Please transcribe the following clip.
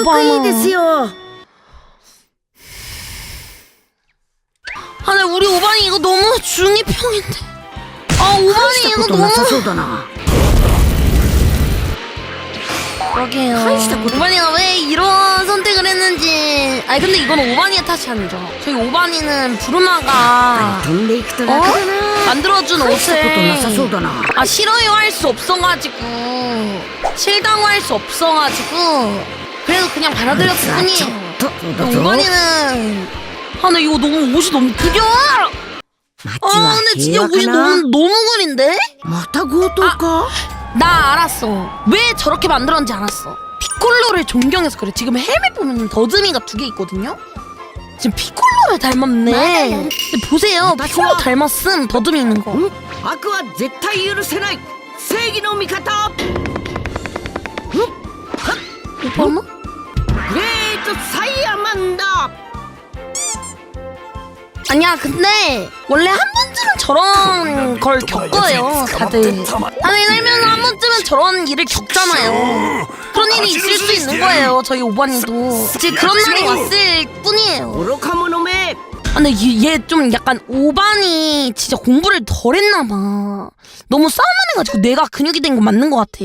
오바마. 아, 근데 우리 오반이 이거 너무 중이병인데. 아, 오반이 이거 ことなさ 너무. そうだな 그러게요. 다시다, 그거. 오반이가 왜 이런 선택을 했는지. 아니, 근데 이건 오반이의 탓이 아니죠. 저희 오반이는 부르마가 飛んでいくと 어? 楽だな 만들어준 大したことなさそう 옷을 だな 아 싫어요 할 수 없어가지고 싫다고 할 수 없어가지고 그래서 그냥 あいつは 받아들였을 ちょっ 뿐이에요 とそうだぞ 오반이는 아 근데 이거 너무 옷이 너무 구겨 街 아 は 근데 平 진짜 和 옷이 かな 너무 너무 구린데 また強盗か 나 알았어 왜 저렇게 만들었는지 알았어 피콜로를 존경해서 그래 지금 헬멧 보면 더듬이가 두 개 있거든요 지금 피콜로를 닮았네 근데 보세요 피콜로 닮았음 더듬이 있는 거 うん悪は絶対許せない正義の味方 오바마? 그 사이아만다. 아니야 근데 원래 한 번쯤은 저런 걸 겪어요 다들. 다들 살면 아, 한 번쯤은 저런 일을 겪잖아요. 그런 일이 있을 수 있는 거예요 저희 오바님도. 이제 그런 날이 왔을 뿐이에요. 오로카모노 아, 근데 얘 좀 약간 오반이 진짜 공부를 덜 했나 봐. 너무 싸움만 해가지고 내가 근육이 된 거 맞는 것 같아.